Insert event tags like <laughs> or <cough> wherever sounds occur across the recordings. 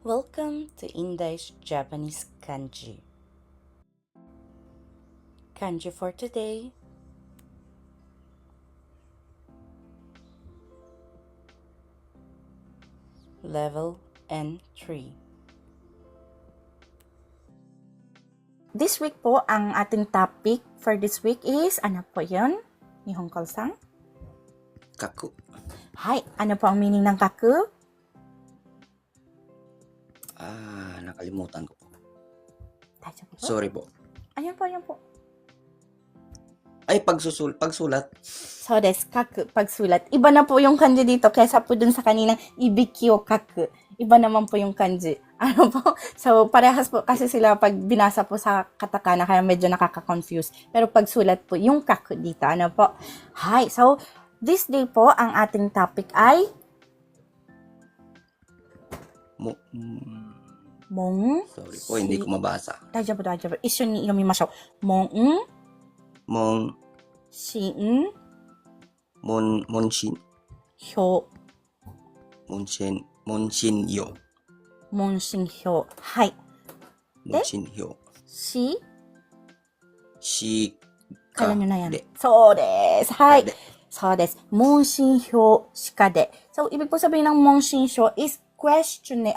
Welcome to Indai's Japanese Kanji. Kanji for today. Level N3. This week po, ang ating topic for this week is, ano po yun? Nihongkol-san? 書く。Hi, ano po ang meaning ng kaku? Ah, nakalimutan ko. Po. Sorry po. Ayan po, ayan po. Ay, pagsusul, pagsulat. So des, kaku, pagsulat. Iba na po yung kanji dito kaysa po dun sa kaninang ibiki o kaku. Iba naman po yung kanji. <laughs> Ano po? So, parehas po kasi sila pag binasa po sa katakana kaya medyo nakaka-confuse. Pero pagsulat po yung kaku dito. Ano po? Hi. So, this day po, ang ating topic ay Mo, もンシ。大丈夫、大丈夫。一緒に読みましょう。もン。モン。シん。モん、もンシン。ヒョウ。モンシん、モんシンヨ。モンシンヒョウ。はい。もンシンヒョウ。シシ。そうです。はい。そうです。も診票しんひょうしかで。そう、いべ going to be a 問診票 is questioning.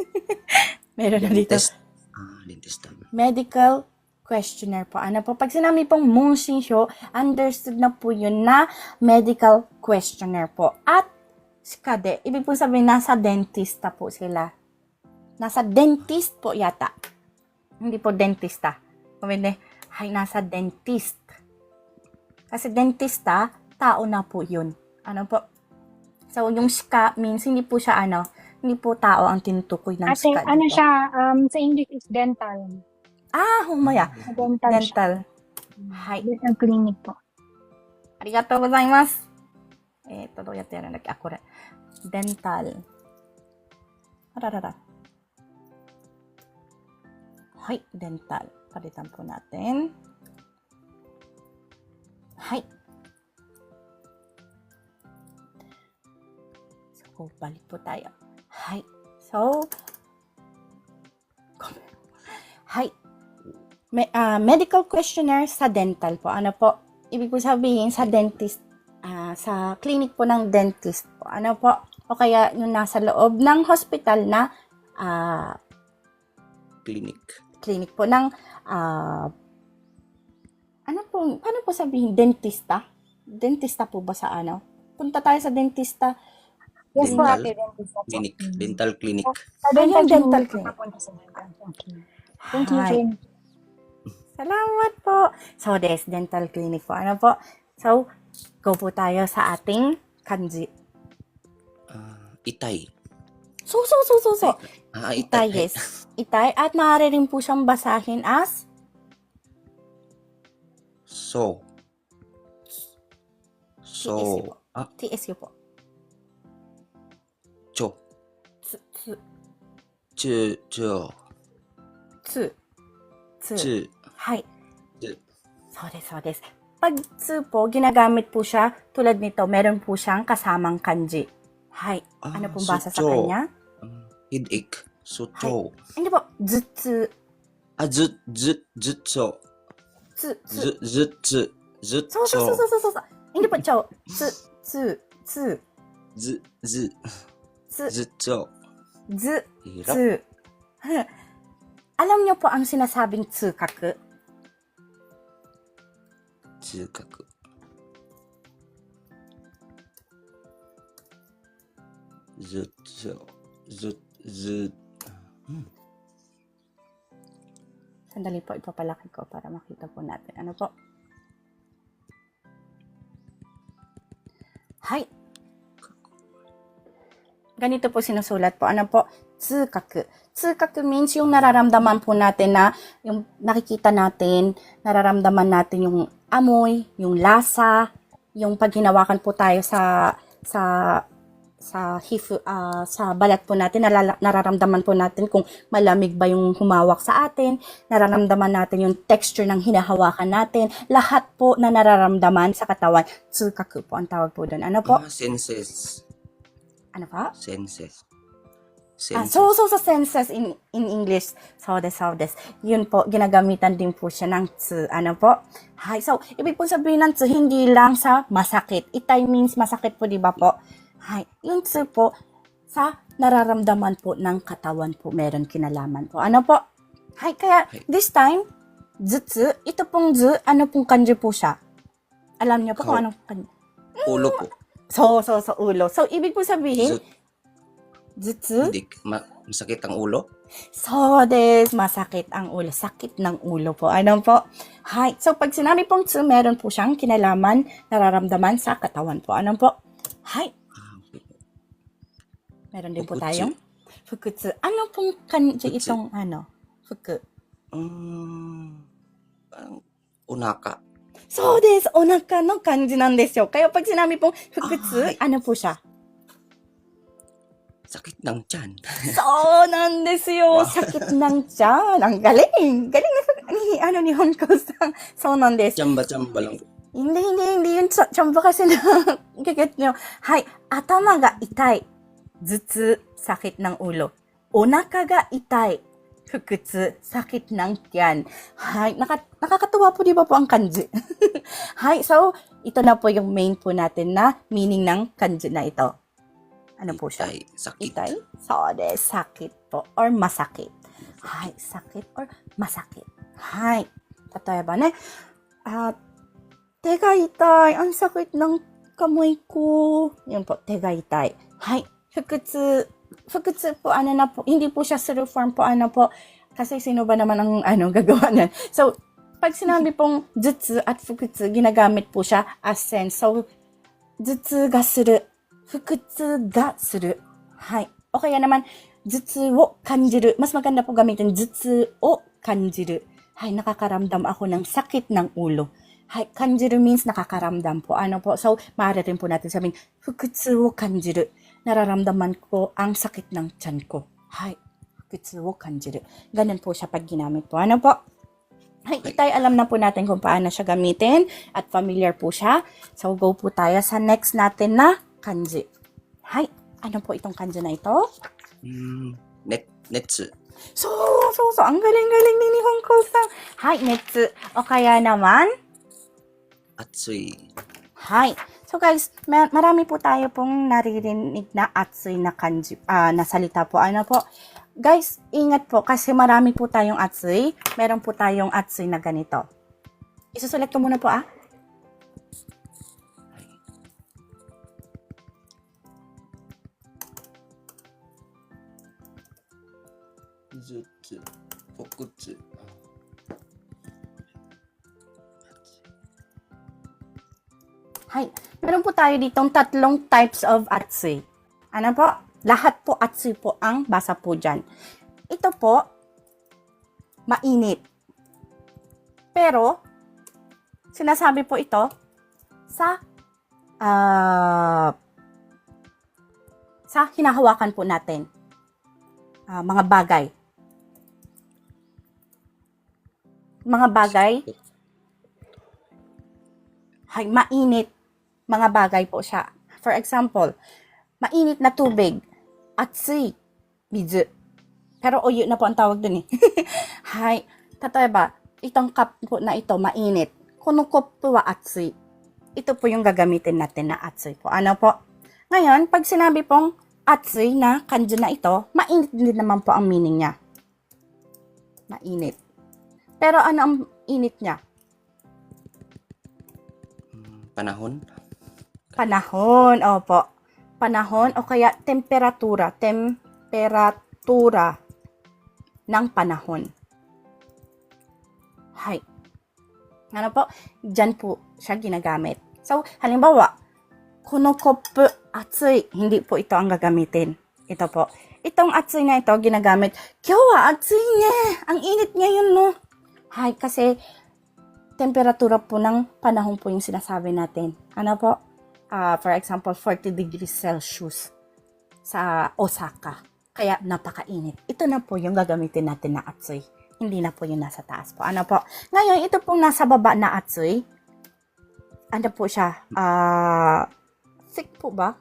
<laughs> Meron na dito. Dentist. Ah. Medical questionnaire po. Ano po? Pag sinabi pong Mungshin Show, understood na po yun na medical questionnaire po. At skade, ibig pong sabihin, nasa dentista po sila. Nasa dentist po yata. Hindi po dentista. Pumili, ay nasa dentist. Kasi dentista, tao na po yun. Ano po? So, yung ska means hindi po siya ano, hindi po tao ang tinutukoy ng Ate, shika. ano dito. siya, um, sa English is dental. Ah, humaya. Dental, siya. Dental. Hai. Dental clinic po. ありがとうございます。えっ、と、どうやってやるんだっけあ、これ。デンタル。あららら。はい、デンタル。Palitan po natin. Hai. So, balik po tayo. Hai. So, Hai. Me- ah, medical questionnaire sa dental po. Ano po? Ibig po sabihin sa dentist, ah, sa clinic po ng dentist po. Ano po? O kaya yung nasa loob ng hospital na ah, Clinic. clinic po ng ah, ano po, paano po sabihin? Dentista? Dentista po ba sa ano? Punta tayo sa dentista. Yes po, Dental? ate. Clinic. Dental clinic. Sa Ayun, dental clinic. Papunta sa dental clinic. Thank you. Jane. Salamat po. So, des, dental clinic po. Ano po? So, go po tayo sa ating kanji. Ah, itay. So, so, so, so, so. Ah, Itay, itay. yes. Itay. At maaari rin po siyang basahin as So. TSU So. po. Ah, TSU po. Tsu, tsu, Chu, cho. tsu, tsu. Chu. はい。 Tsu. そうです、そうです。Pag tsu po, ginagamit po siya, tulad nito, meron po siyang kasamang kanji. Hay. Ah, Ano pong basa sa so, kanya? Ah, Headache. So, cho. Hindi po, zutsu, Ah, zu, zu, zu, cho. tsu, tsu. Zu, zu, zu, zu, そうそうそう cho. そうそうそう。Hindi po, chow. Tsu, tsu, tsu, Zu, zu, tsu, zu, Hirap. tsu. Alam niyo po ang sinasabing tsukaku? Tsukaku. Zu, cho. Zu, zu. Sandali po, ipapalaki ko para makita po natin. Ano po? Hay. Ganito po sinusulat po. Ano po? Tsukaku. Tsukaku means yung nararamdaman po natin na yung nakikita natin, nararamdaman natin yung amoy, yung lasa, yung pag hinawakan po tayo sa sa sa hifu, ah, sa balat po natin, nalala- nararamdaman po natin kung malamig ba yung humawak sa atin, nararamdaman natin yung texture ng hinahawakan natin, lahat po na nararamdaman sa katawan, tsukaku po ang tawag po doon. Ano po? Ah, senses. Ano pa? Senses. Ah, Senses. so, so, so, senses in, in English. So des, so des. Yun po, ginagamitan din po siya ng tsu. Ano po? Hi, so, ibig po sabihin ng tsu, hindi lang sa masakit. Itay means masakit po, di ba po? Hi, yung tsu po, sa nararamdaman po ng katawan po, meron kinalaman po. Ano po? Hi, kaya, Hi. this time, zutsu, ito pong zu, ano pong kanji po siya? Alam niyo po kung Kao. anong kanji? Ulo po. So, so, so, ulo. So, ibig po sabihin, Zut. zutsu, Hindi, ma- masakit ang ulo. So, des, masakit ang ulo. Sakit ng ulo po. Ano po? Hi. So, pag sinabi pong tsu, meron po siyang kinalaman, nararamdaman sa katawan po. Ano po? Hi. Meron din po Fukutsu. tayong fukutsu. Ano pong kanji Fukutsu. itong ano? Fuku. Um, parang unaka. So, des, onaka no kanji nan desu yo. Kaya pag sinabi pong fukutsu, Ay. ano po siya? Sakit ng tiyan. So, nan desu yo. Wow. Sakit ng tiyan. Ang galing. Galing na ni, ano ni Honko sang. So, nan desu. Chamba-chamba lang. Hindi, hindi, hindi yun. Ch- chamba kasi na gagat nyo. Hay, atama ga itai. Zutsu, sakit ng ulo. Onaka ga itai. Fukutsu, sakit ng tiyan. Hay, naka, nakakatuwa po di ba po ang kanji? <laughs> Hay, so, ito na po yung main po natin na meaning ng kanji na ito. Ano po siya? Itay. Sakit. Itay? So, de, sakit po or masakit. Hay, sakit or masakit. Hay. Tataya ne? Ah, tega itay. Ang sakit ng kamay ko. Yun po, tega itay. Hay. Fukutsu pagkat po ano na po, hindi po siya sa reform po ano po, kasi sino ba naman ang ano <laughs> gagawa na. So, pag sinabi pong jutsu at fukutsu, ginagamit po siya as sense. So, jutsu ga suru, fukutsu ga suru. Hai. O kaya naman, jutsu wo kanjiru. Mas maganda po gamitin jutsu o kanjiru. Hay, nakakaramdam ako ng sakit ng ulo. Hay, kanjiru means nakakaramdam po. Ano po? So, maaari rin po natin sabihin, fukutsu wo kanjiru nararamdaman ko ang sakit ng tiyan ko. Hay, kitsu wo kanjiru. Ganun po siya pag ginamit po. Ano po? Hay, itay alam na po natin kung paano siya gamitin at familiar po siya. So, go po tayo sa next natin na kanji. Hay, ano po itong kanji na ito? Mm, net, netsu. So, so, so, ang galing-galing ni Nihon Kosang. Hay, netsu. O kaya naman? Atsui. Hay. So guys, ma- marami po tayo pong naririnig na atsui na kanji, ah, na salita po. Ano po? Guys, ingat po kasi marami po tayong atsui. Meron po tayong atsui na ganito. Isusulat ko muna po ah. Jutsu. Fukutsu. Hi. Meron po tayo ditong tatlong types of atsui. Ano po? Lahat po atsui po ang basa po dyan. Ito po, mainit. Pero, sinasabi po ito sa ah sa hinahawakan po natin. Ah, mga bagay. Mga bagay ay mainit mga bagay po siya. For example, mainit na tubig, atsui, mizu. Pero oyo na po ang tawag dun eh. <laughs> Hay, tatayba, itong cup po na ito, mainit. Kuno kopu wa atsui. Ito po yung gagamitin natin na atsui po. Ano po? Ngayon, pag sinabi pong atsui na kanji na ito, mainit din naman po ang meaning niya. Mainit. Pero ano ang init niya? Mm, panahon. Panahon, opo. Panahon o kaya temperatura, temperatura ng panahon. Hay. Ano po? Diyan po siya ginagamit. So, halimbawa, kuno kopu atsui, hindi po ito ang gagamitin. Ito po. Itong atsui na ito ginagamit, Kyo wa atsui ne! Ang init ngayon, no? Hay, kasi temperatura po ng panahon po yung sinasabi natin. Ano po? Ah, for example, 40 degrees Celsius sa Osaka. Kaya napakainit. Ito na po yung gagamitin natin na atsui. Hindi na po yung nasa taas po. Ano po? Ngayon, ito pong nasa baba na atsui. Ano po siya? Ah, thick po ba?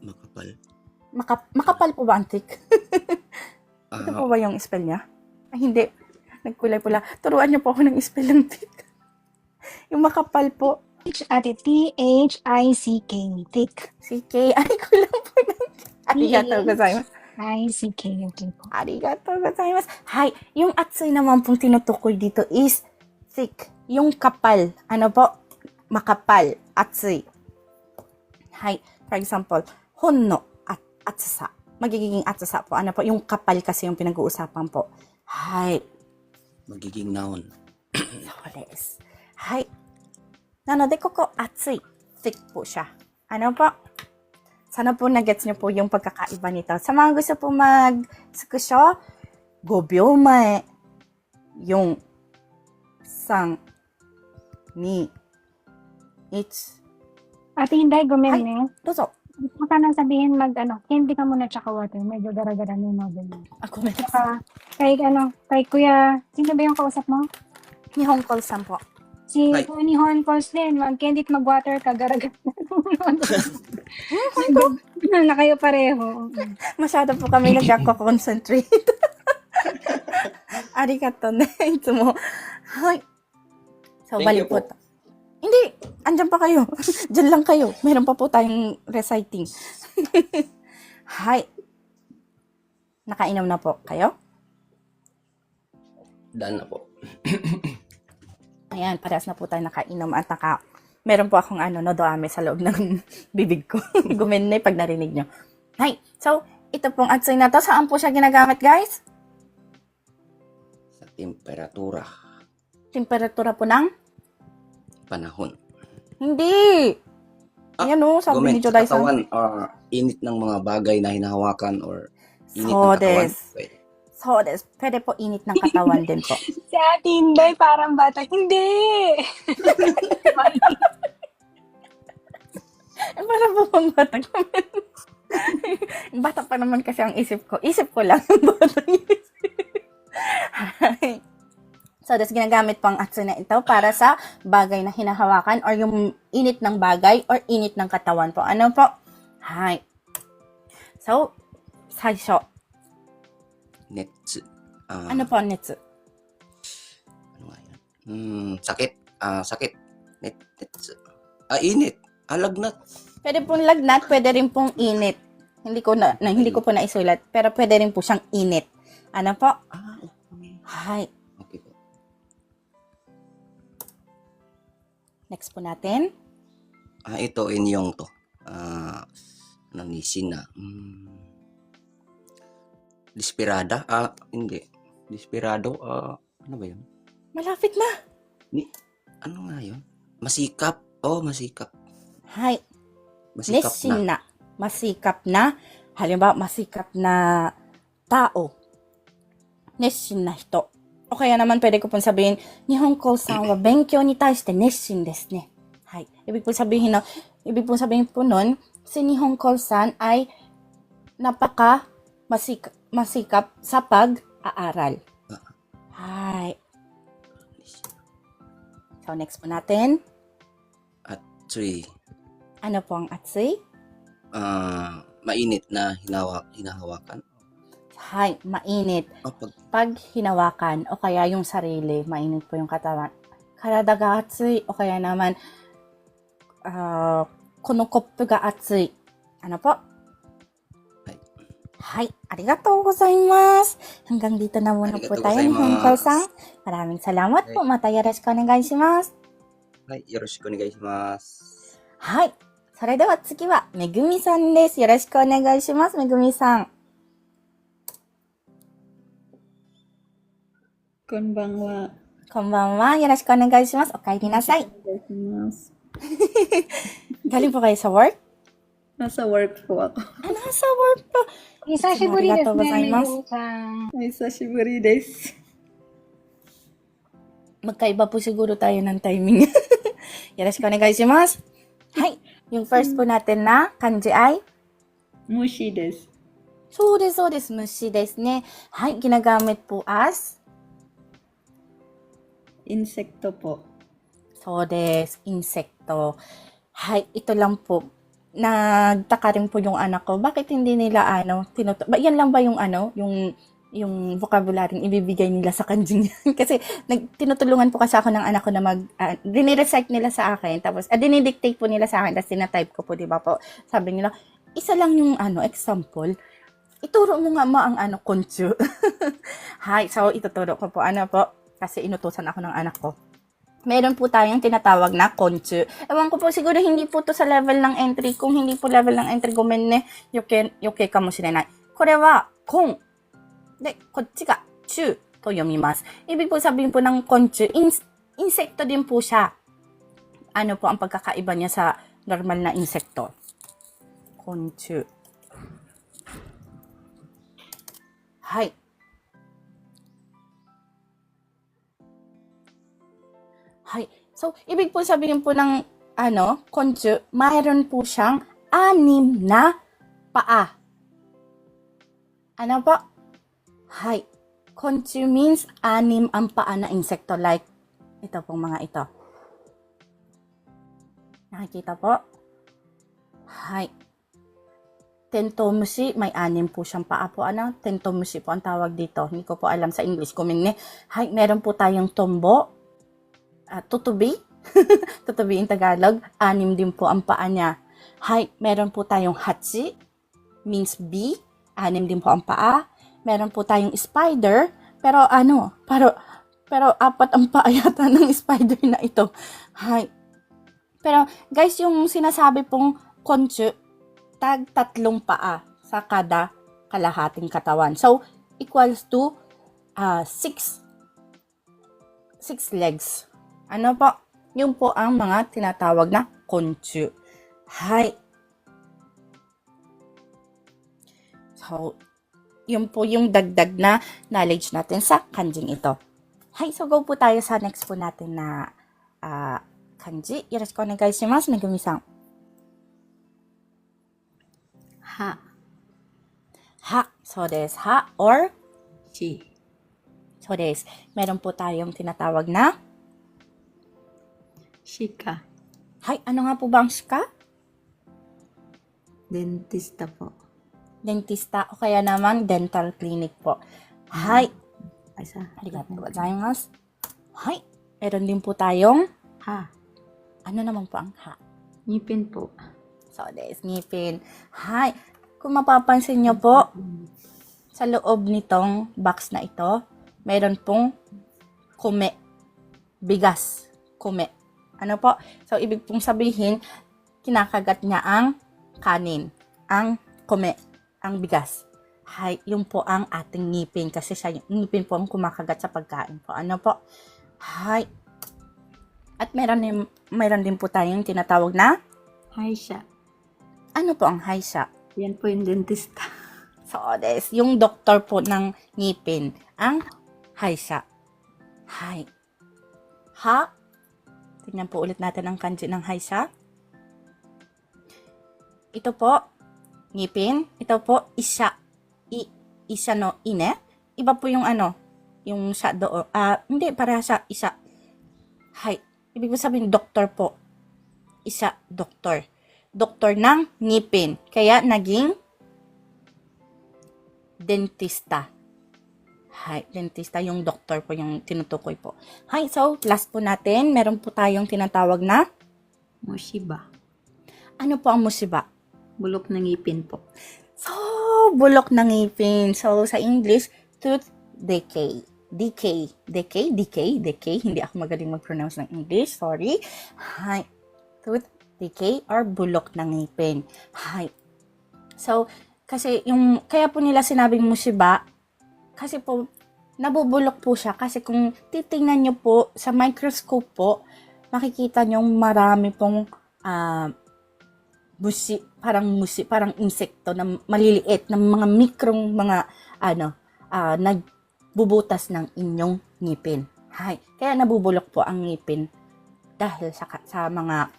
Makapal. Maka, makapal po ba ang thick? <laughs> Ito po Ah, ba yung spell niya? Ay, hindi. Nagkulay pula. Turuan niyo po ako ng spell ng thick. <laughs> yung makapal po. H at T-H-I-C-K. Thick. CK. Ay, kulang <laughs> po ng... Arigatou gozaimasu. I-C-K. Okay. Arigatou gozaimasu. Hi. Yung atsui naman pong tinutukoy dito is thick. Yung kapal. Ano po? Makapal. Atsui. Hi. For example, honno at atsusa. Magiging atsusa po. Ano po? Yung kapal kasi yung pinag-uusapan po. Hi. Magiging noun. so, はい。なので、ここ、熱い。thick po siya. Ano po? Sana po nagets niyo po yung pagkakaiba nito. Sa mga gusto po mag-skusyo, 5秒前、4、3、2、1。 Ate, hindi. Gumin Ay. eh. どうぞ。 Gusto ka nang sabihin mag, ano, candy ka muna tsaka water. Medyo gara-gara na yung novel mo. Ah, ごめんなさい。 Tsaka, kay, ano, kay kuya, sino ba yung kausap mo? 日本コルさんpo. Si Ay. Kuya ni Horn Calls din. Mag candy at mag-water ka, gara-gara <laughs> <laughs> na kayo pareho. Masyado po kami nagkako-concentrate. <laughs> Arigato ne. Ito mo. Hay. So, Thank balik po. po. ta- Hindi. Andyan pa kayo. Diyan lang kayo. Meron pa po tayong reciting. Hay. Nakainom na po kayo? Done na po. <clears throat> Ayan, parehas na po tayo nakainom at naka... Meron po akong ano, nodoame sa loob <laughs> ng bibig ko. Guminay pag narinig nyo. Hay. So, ito pong atsay na to. Saan po siya ginagamit, guys? Sa temperatura. Temperatura po ng Panahon. Hindi. Ah, Ayan o, sabi ni Comment sa katawan, ah, init ng mga bagay na hinahawakan or init So ng katawan. des. Pwede. So des. Pwede po init ng katawan din po. <laughs> Si Ate Inday, parang bata. Hindi! Eh, <laughs> Para po pang bata <laughs> bata pa naman kasi ang isip ko. Isip ko lang yung bata So, des ginagamit po ang atsu na ito para sa bagay na hinahawakan or yung init ng bagay or init ng katawan po. Ano po? Hi. So, 最初。Netsu. Ah, Ano po ang netsu? Ano nga yan? Hmm, sakit. Ah, sakit. Net, netsu. Ah, init. Ah, lagnat. Pwede pong lagnat, pwede rin pong init. Hindi ko na, na hindi ko po naisulat, pero pwede rin po siyang init. Ano po? Ah, okay. Hi. Okay po. Next po natin. Ah, ito inyong to. Ah, ni Sina? Hmm. Desperada? Ah, hindi. Desperado? Ah, ano ba yun? Malapit na. Ano nga yun? Masikap. Oh, masikap. Hi. Masikap na. Nessin na. Masikap na. Halimbawa, masikap na tao. Nessin na hito. O kaya naman pwede ko pong sabihin, Nihon ko-san wa benkyou ni taishite nessin desu ne. Hay. Ibig pong sabihin na, ibig pong sabihin po nun, si Nihon ko-san ay napaka masik masikap sa pag-aaral. Hay. So, next po natin. Tsui. Ano po ang atsui? Ah, mainit na hinawa, hinahawakan. Hay, mainit. Oh, pag, Pag hinawakan o kaya yung sarili, mainit po yung katawan. Karada ga atsui o kaya naman ah, kono koppu ga atsui. Ano po? はい、ありがとうございます。hanggang dito na muna po tayo ni Hankel さん。maraming salamat po. またよろしくお願いします。はい、よろしくお願いします。はい、それでは次はめぐみさんです。よろしくお願いします。めぐみさん。こんばんは。こんばんは。よろしくお願いします。お帰りなさい。お願いします。<laughs> 誰もがいさ、work? Nasa work po ako. Ah, nasa work pa. Isa shiburi desu ne, Yu-chan. Shiburi desu. Magkaiba po siguro tayo ng timing. Yoroshiku onegai shimasu. Hi. Yung first po natin na kanji ay? Mushi desu. So desu, so desu. Mushi desu ne. Hi, ginagamit po as? Insekto po. So desu, insekto. Hi, ito lang po nagtaka rin po yung anak ko, bakit hindi nila ano, tinuto, ba, yan lang ba yung ano, yung yung vocabulary ibibigay nila sa kanjing <laughs> kasi nag, tinutulungan po kasi ako ng anak ko na mag uh, recite nila sa akin tapos uh, dinidictate po nila sa akin tapos tinatype ko po di ba po? Sabi nila isa lang yung ano example. Ituro mo nga ma ang ano konchu <laughs> hi so ituturo ko po ano po kasi inutusan ako ng anak ko meron po tayong tinatawag na konchu. Ewan ko po, siguro hindi po to sa level ng entry. Kung hindi po level ng entry, gomenne, yoke, yoke ka mo shirenai. Kore wa, kon. De, kotsi ga, chu to yomimasu. Ibig po sabihin po ng konchu, ins- insekto din po siya. Ano po ang pagkakaiba niya sa normal na insekto? Konchu. Hai. Hai. So, ibig po sabihin po ng ano, konju, mayroon po siyang anim na paa. Ano po? Hai. Konju means anim ang paa na insekto like ito pong mga ito. Nakikita po? Hai. Tentomushi, may anim po siyang paa po. Ano? Tentomushi po ang tawag dito. Hindi ko po alam sa English. Kumingne. Hai, meron po tayong tombo. Ah, tutubi. <laughs> tutubi in Tagalog. Anim din po ang paa niya. Hai, meron po tayong hachi. Means bee. Anim din po ang paa. Meron po tayong spider. Pero ano, pero, pero apat ang paa yata ng spider na ito. Hai. Pero guys, yung sinasabi pong konchu, tag tatlong paa sa kada kalahating katawan. So, equals to uh, six, six legs. Ano po? Yun po ang mga tinatawag na konchu. Hai. So, yun po yung dagdag na knowledge natin sa kanjing ito. Hai, so go po tayo sa next po natin na ah, kanji. Yoroshiku onegai shimasu, Megumi-san. は、Ha, so des. Ha or し、so des. Meron po tayong tinatawag na Shika. Hay, ano nga po ba ang shika? Dentista po. Dentista o kaya naman dental clinic po. Hay. Mm. Asa? Arigato gozaimasu. Hay. Meron din po tayong ha. Ano naman po ang ha? Ngipin po. So, des, ngipin. Hay. Kung mapapansin nyo po, sa loob nitong box na ito, meron pong kume. Bigas. Kume. Ano po? So, ibig pong sabihin, kinakagat niya ang kanin, ang kome, ang bigas. Hay, yung po ang ating ngipin kasi siya yung ngipin po ang kumakagat sa pagkain po. Ano po? Hay. At meron din, meron din po tayong tinatawag na Haisha. Ano po ang Haisha? Yan po yung dentista. <laughs> So, des, yung doktor po ng ngipin, ang Haisha. Hay. Ha? Tingnan po ulit natin ang kanji ng haisha. Ito po, ngipin. Ito po, isya. I, isya no ine. Iba po yung ano, yung sa do. Ah, hindi, para sa isa. Hay. Ibig sabihin, doktor po. Isa, doktor. Doktor ng ngipin. Kaya, naging dentista. Hay, dentista yung doctor po yung tinutukoy po. Hay, so last po natin, meron po tayong tinatawag na Mushiba. ano po ang musiba? Bulok ng ngipin po. So, bulok ng ngipin. So, sa English, tooth decay. Decay. Decay? Decay? Decay? Hindi ako magaling mag-pronounce ng English. Sorry. Hay. Tooth decay or bulok ng ngipin. Hay. So, kasi yung, kaya po nila sinabing musiba, kasi po, nabubulok po siya. Kasi kung titingnan nyo po sa microscope po, makikita nyo marami pong ah, musi, parang musi, parang insekto na maliliit, na mga mikrong mga, ano, ah, nagbubutas ng inyong ngipin. Hay. Kaya nabubulok po ang ngipin dahil sa, sa mga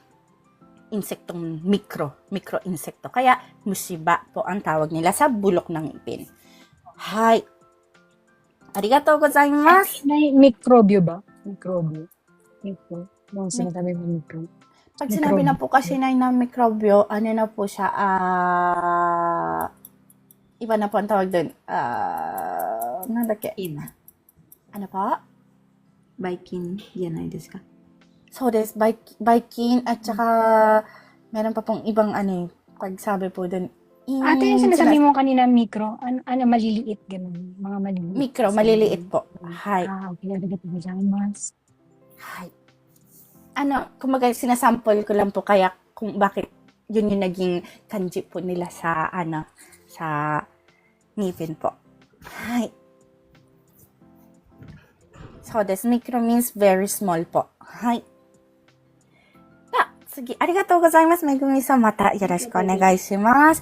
insektong mikro, mikro insekto. Kaya musiba po ang tawag nila sa bulok ng ngipin. Hay. Arigatou gozaimasu. May mikrobyo ba? Mikrobyo. Mikro. Yung sinasabi mo mikro. Pag sinabi na po kasi na na mikrobyo, ano na po siya, ah, iba na po ang tawag doon. Ah, nandake. In. Ano po? Baikin, yanay desu ka? So, des, bike, biking, at saka, meron pa pong ibang ano, eh, pag sabi po doon, in- Ate, yung sinasabi sina- mo kanina, micro, ano, ano maliliit, ganun. Mga maliliit. Mikro, maliliit po. Hi. Ah, okay. Arigatou gozaimasu. Hi. Ano, kumbaga sinasample ko lang po kaya kung bakit yun yung naging kanji po nila sa ano sa ngipin po. Hi. So, this micro means very small po. Hi. Ah, sige. Arigatou gozaimasu. Megumi sa mata. Yoroshiku onegai shimasu.